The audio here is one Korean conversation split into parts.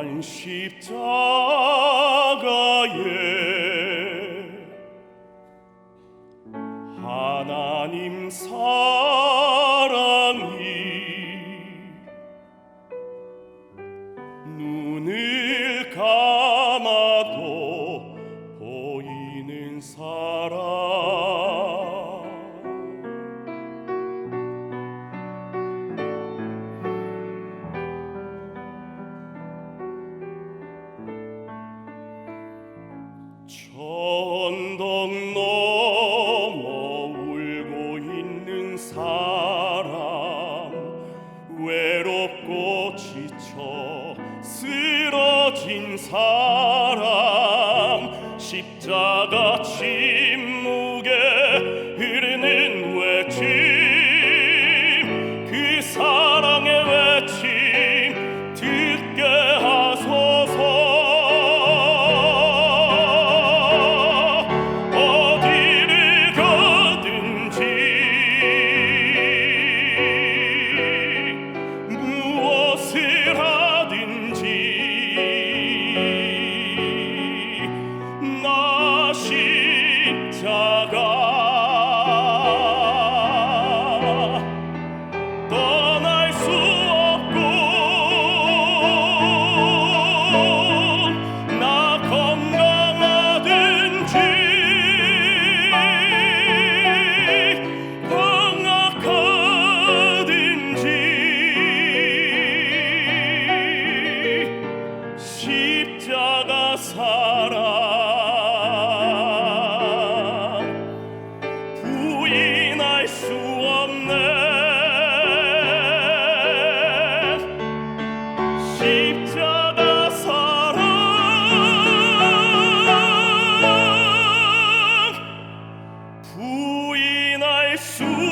날 십자가에 하나님 사랑이 눈을 감아도 보이는 사랑. 사람 외롭고 지쳐 쓰러진 사람 십자가 침묵 Gesù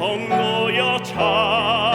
선거야 차